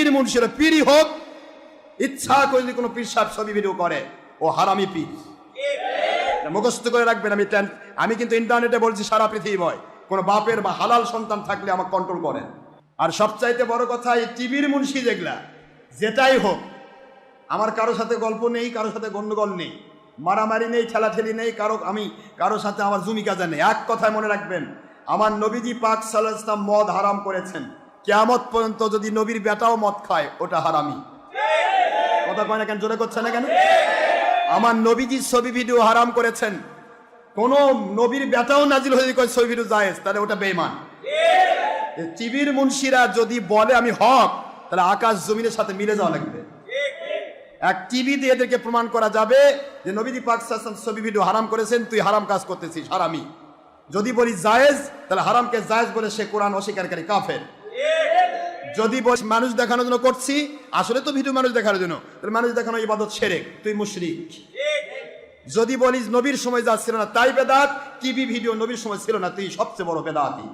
পীর মুন্সির পীরই হোক, ইচ্ছা করে যদি কোনো পীর সাহেব ছবি ভিডিও করে। ও হারামি পীর। মুখস্থ করে রাখবেন আমি আমি কিন্তু ইন্টারনেটে বলছি সারা পৃথিবী ভয় কোনো বাপের বা হালাল সন্তান থাকলে আমাকে কন্ট্রোল করেন। আর সবচাইতে বড় কথা, এই টিভির মুন্সি যেগুলা, যেটাই হোক, আমার কারোর সাথে গল্প নেই কারোর সাথে গন্ডগোল নেই, মারামারি নেই, ঠেলাঠেলি নেই, কারও আমি কারোর সাথে আমার জমি কাজা এক কথায় মনে রাখবেন, আমার নবীজি পাক সাল্লাহ মদ হারাম করেছেন। কেয়ামত পর্যন্ত যদি নবীর বেটাও মদ খায়, ওটা হারামি। কথা কয় না কেন? জোরে করছে না কেন? আমার নবীজির ছবি ভিডিও হারাম করেছেন। কোন নবীর বেটাও নাজিল হয়ে কয় ছবি ভিডিও জায়েজ, তাহলে ওটা বেমান টিভির মুন্সিরা যদি বলে আমি হক, তাহলে আকাশ জমিনের সাথে মিলে যাওয়া লাগবে। এক টিভি দিয়ে এদেরকে প্রমাণ করা যাবে যে নবীজি পাক ছবি ভিডিও হারাম করেছেন, তুই হারাম কাজ করতেছিস, হারামি। যদি বলি জায়েজ, তাহলে হারামকে জায়েজ বলে সে কোরআন অস্বীকারী, কাফের। যদি বলিস মানুষ দেখানোর জন্য করছি, আসলে তো ভিডিও মানুষ দেখানোর জন্য। তাহলে মানুষ দেখানো ইবাদত সেরে, তুই মুশরিক। যদি বলিস নবীর সময় যা ছিল না, তাই বেদাত, টিভি ভিডিও নবীর সময় ছিল না, তুই সবচেয়ে বড় বেদাতি।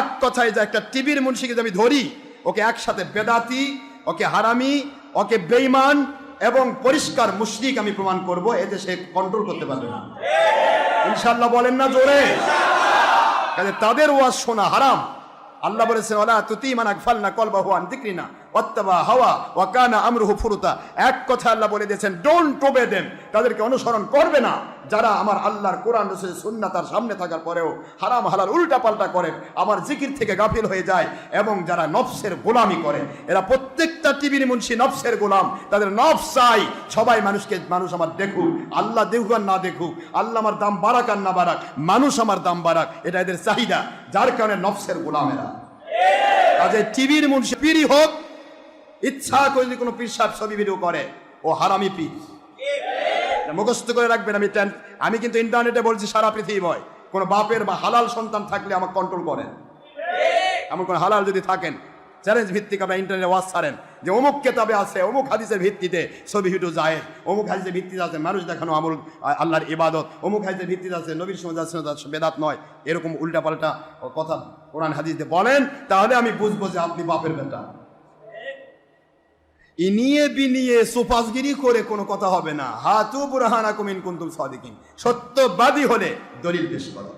এক কথায় যে একটা টিভির মুন্সিকে যদি আমি ধরি, ওকে একসাথে বেদাতি, ওকে হারামি, ওকে বেইমান এবং পরিষ্কার মুশরিক আমি প্রমাণ করব, এতে সে কন্ট্রোল করতে পারবে না। ইনশাল্লাহ বলেন না জোরে। তাদের ওয়াজ শোনা হারাম। আল্লাহ বলেছেন ওলা তুতি মানা ফাল না কল বাহু আন দিক্রিনা ওয়াত্তাবা হাওয়া ওয়াকানা আমরুহু ফুরুতা। এক কথা আল্লাহ বলে দিয়েছেন ডোন্ট টোবে দেম তাদেরকে অনুসরণ করবে না। যারা আমার আল্লাহর কোরআন, রসুল, সুন্নাহ তার সামনে থাকার পরেও হারাম, হালাল উল্টা পাল্টা করে আমার জিকির থেকে গাফিল হয়ে যায় এবং যারা নফসের গোলামি করে, এরা প্রত্যেকটা টিভির মুন্সি নফসের গোলাম। তাদের নফস চাই। সবাই মানুষকে, মানুষ আমার দেখুক। আল্লাহ দেখুক আর না দেখুক। আল্লাহ আমার দাম বাড়াক আর না বাড়াক। মানুষ আমার দাম বাড়াক। এটা এদের চাহিদা। যার কারণে নফসের গোলামেরা। কাজে টিভির মুন্সি পীরই হোক ইচ্ছা করে যদি কোনো পীর সাহেব ছবি ভিডিও করে। ও হারামি পীর। মুখস্থ করে রাখবেন আমি আমি কিন্তু ইন্টারনেটে বলছি সারা পৃথিবী ভয় কোনো বাপের বা হালাল সন্তান থাকলে আমাকে কন্ট্রোল করেন। এমন কোন হালাল যদি থাকেন চ্যালেঞ্জ ভিত্তিক আপনার ইন্টারনেটে ওয়াজ ছাড়েন। যে অমুক কেতাবে আছে, অমুক হাদিসের ভিত্তিতে ছবি ভিডিও যায়, অমুক হাদিসের ভিত্তিতে আছে মানুষ দেখানো আমল, আল্লাহর ইবাদত, অমুক হাদিসের ভিত্তিতে আছে নবীর যাচ্ছে বেদাত নয়। এরকম উল্টাপাল্টা কথা কোরআন হাদিস বলেন, তাহলে আমি বুঝব যে আপনি বাপের বেটা। ইনিয়ে বিনিয়ে সুপাসগিরি করে কোনো কথা হবে না। হাতু বুরহানা কুমিন কুন্তুম সাদিকিন। সত্যবাদী হলে দলিল পেশ করো।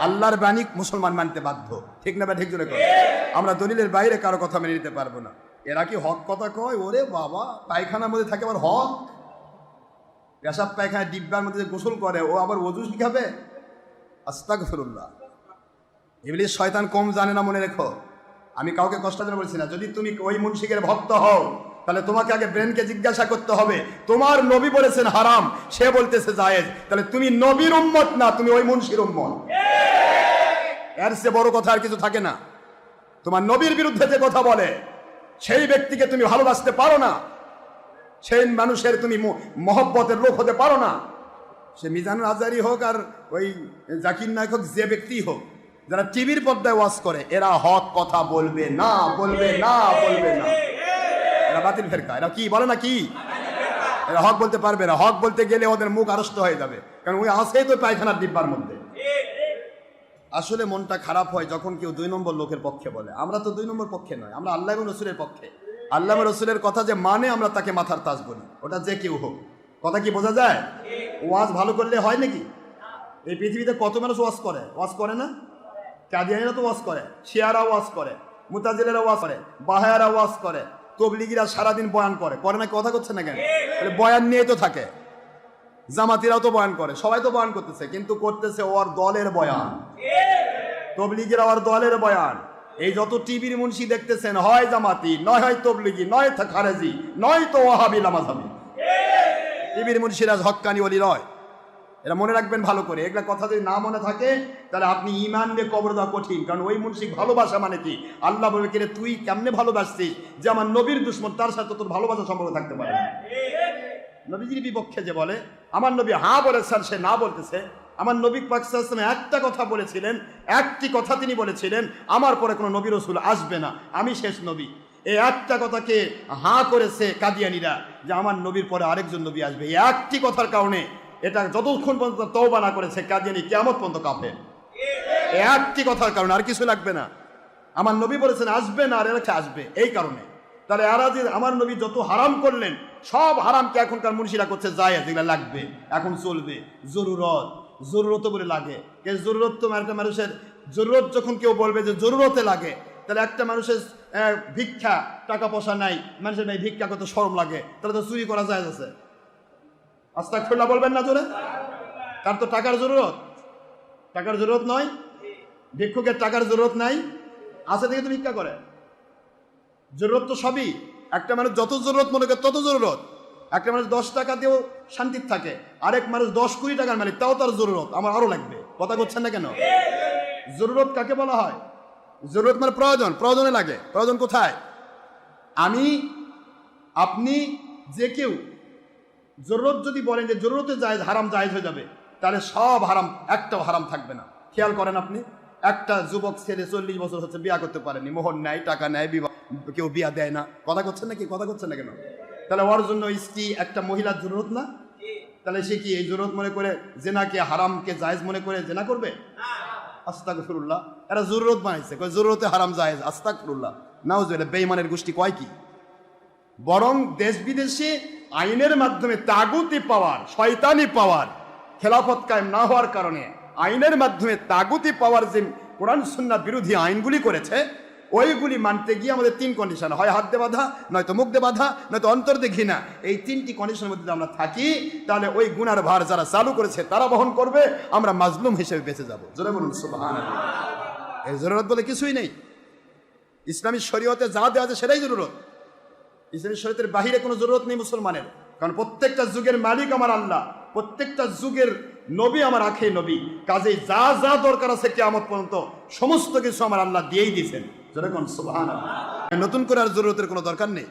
আল্লাহর বাণী মুসলমান মানতে বাধ্য। ঠিক না বা ঠিক জোরে করে? আমরা দলিলের বাইরে কারও কথা মেনে নিতে পারব না। এরা কি হক কথা কয়? ওরে বাবা, পায়খানার মধ্যে থাকে আবার হক? পেশাব পায়খানা ডিব্বার মধ্যে গোসল করে, ও আবার ওজু শিখাবে? আস্তাক ফিরুল্লাহ এগুলি শয়তান কম জানে না মনে রেখো। আমি কাউকে কষ্ট দিতে বলছি না। যদি তুমি ওই মুন্সিকের ভক্ত হও, তাহলে তোমাকে আগে ব্রেনকে জিজ্ঞাসা করতে হবে, তোমার নবী বলেছেন হারাম, সে বলতেছে জায়েজ। তাহলে তুমি নবীর উম্মত না, তুমি ওই মুন্সির উম্মত। এর সে বড় কথা আর কিছু থাকে না। তোমার নবীর বিরুদ্ধে যে কথা বলে, সেই ব্যক্তিকে তুমি ভালোবাসতে পারো না। সেই মানুষের তুমি মহব্বতের লোক হতে পারো না। সে মিজানুল আজারি হোক আর ওই জাকির নায়ক হোক, যে ব্যক্তি হোক যারা টিভির পর্দায় ওয়াজ করে, এরা হক কথা বলবে না বলবে না বলবে না। এরা বাতিল ফেরকা। এরা কি, বলে না কি? এরা হক বলতে পারবে না। হক বলতে গেলে ওদের মুখ আরস্ত হয়ে যাবে। কারণ ওই আসেই তো পায়খানার ডিব্বার মধ্যে। আসলে মনটা খারাপ হয় যখন কেউ দুই নম্বর লোকের পক্ষে বলে। আমরা তো দুই নম্বর পক্ষে নয়, আমরা আল্লাহ রসুলের পক্ষে। আল্লাহ রসুলের কথা যে মানে আমরা তাকে মাথার তাজ বলি। ওটা যে কেউ হোক। কথা কি বোঝা যায়? ওয়াজ ভালো করলে হয় নাকি? এই পৃথিবীতে কত মানুষ ওয়াজ করে? ওয়াজ করে না? কাদিয়ানিরা তো ওয়াজ করে শিয়ারা ওয়াজ করে মুতাজিলেরা ওয়াজ করে বাহায়ারা ওয়াজ করে, তবলিগিরা সারাদিন বয়ান করে। করে না, কথা করছে না কেন? তাহলে বয়ান নিয়ে তো থাকে। জামাতিরাও তো বয়ান করে, সবাই তো বয়ান করতেছে, কিন্তু করতেছে ওর দলের বয়ান। তবলিগের ওর দলের বয়ান। এই যত টিভির মুন্সি দেখতেছেন, হয় জামাতি, নয় হয় তবলিগি, নয় খারেজি, নয় তো ওহাবি লামাজাবি। টিভির মুন্সিরা হক্কানি অলি নয়। এটা মনে রাখবেন ভালো করে। এগুলা কথা যদি না মনে থাকে, তাহলে আপনি ইমান নিয়ে কবর দেওয়া কঠিন। কারণ ওই মুন্সিক ভালোবাসা মানে কি? আল্লাহ বলবে কিরে তুই কেমনে ভালোবাসছিস যে আমার নবীর দুশ্মন? তার সাথে তোর ভালোবাসা সম্পর্ক থাকতে পারে। নবীজির বিপক্ষে যে বলে, আমার নবী হ্যাঁ বলেছেন, সে না বলতেছে। আমার নবী পাকিস্তান একটা কথা বলেছিলেন, একটি কথা তিনি বলেছিলেন, আমার পরে কোনো নবী রসুল আসবে না। আমি শেষ নবী। এই একটা কথাকে হাঁ করেছে কাদিয়ানিরা, যে আমার নবীর পরে আরেকজন নবী আসবে। এই একটি কথার কারণে এটা যতক্ষণ পর্যন্ত তওবা না করেছে কাদিয়ানি কেমন পর্যন্ত কাঁপে একটি কথার কারণে আর কিছু লাগবে না। আমার নবী বলেছেন, আসবে না আর এরা কি আসবে। এই কারণে। তাহলে যে আমার নবী যত হারাম করলেন, সব হারামকে এখনকার মুন্সিরা করছে যায় যেগুলো লাগবে। এখন চলবে। জরুরত। জরুরত বলে লাগে। কে জরুরত তো একটা মানুষের, জরুরত যখন কেউ বলবে যে জরুরতে লাগে, তাহলে একটা মানুষের ভিক্ষা, টাকা পয়সা নাই, মানুষের ভাই ভিক্ষা করতে সরম লাগে, তাহলে তো চুরি করা যায় আছে। আস্তা খুল্লা বলবেন না জোরে? তার তো টাকার জরুরত? টাকার জরুরত নয়। ভিক্ষুকের টাকার জরুরত নাই। আছে দেখে তো ভিক্ষা করে। জরুরত তো সবই। একটা মানুষ যত জরুরত মনে করে তত জরুরত। একটা মানুষ দশ টাকা দিয়েও শান্তির থাকে। আরেক মানুষ দশ কুড়ি টাকার মালিক, তাও তার জরুরত। আমার আরও লাগবে। কথা করছেন না কেন? জরুরত কাকে বলা হয়? জরুরত মানে প্রয়োজন। প্রয়োজনে লাগে। প্রয়োজন কোথায়? আমি, আপনি, যে কেউ জরুরত যদি বলেন যে জরুরতে যায় হারাম জায়েজ হয়ে যাবে, তাহলে সব হারাম, একটাও হারাম থাকবে না। খেয়াল করেন আপনি, একটা যুবক ছেলে চল্লিশ বছর হচ্ছে বিয়া করতে পারেনি, মোহর নেয়, টাকা নেয়, বিবাহ কেউ বিয়া দেয় না। কথা করছেন নাকি? কথা করছেন না কেন? তাহলে ওর জন্য স্ত্রী একটা মহিলার জরুরত না? তাহলে সে কি এই জরুরত মনে করে জেনাকে হারামকে জায়েজ মনে করে জেনা করবে? আস্তাক ফিরুল্লাহ এরা জরুরত বানাইছে। জরুরতে হারাম জায়েজ। আস্তাক ফিরুল্লাহ নাও বেইমানের গোষ্ঠী কয় কি? বরং দেশ বিদেশে আইনের মাধ্যমে তাগুতি পাওয়ার, শয়তানি পাওয়ার খেলাফত কায়েম না হওয়ার কারণে আইনের মাধ্যমে তাগুতি পাওয়ার যে কোরআন সুন্না বিরোধী আইনগুলি করেছে, ওইগুলি মানতে গিয়ে আমাদের তিন কন্ডিশন হয় হাত দিয়ে বাধা, নয়তো মুখ দিয়ে বাধা, নয়তো অন্তর দিয়ে ঘৃণা। এই তিনটি কন্ডিশনের মধ্যে আমরা থাকি, তাহলে ওই গুনার ভার যারা চালু করেছে, তারা বহন করবে, আমরা মাজলুম হিসেবে বেঁচে যাব। জোরে বলুন। এই জরুরত বলে কিছুই নেই। ইসলামী শরীয়তে যা দেওয়া আছে সেটাই জরুরত। ইসলামী শরীয়তের বাহিরে কোনো জরুরত নেই মুসলমানের। কারণ প্রত্যেকটা যুগের মালিক আমার আল্লাহ, প্রত্যেকটা যুগের নবী আমার আখে নবী। কাজে যা যা দরকার আছে কেয়ামত পর্যন্ত সমস্ত কিছু আমার আল্লাহ দিয়েই দিয়েছেন। যেরকম সুবহান নতুন করে আর জরুরতের কোনো দরকার নেই।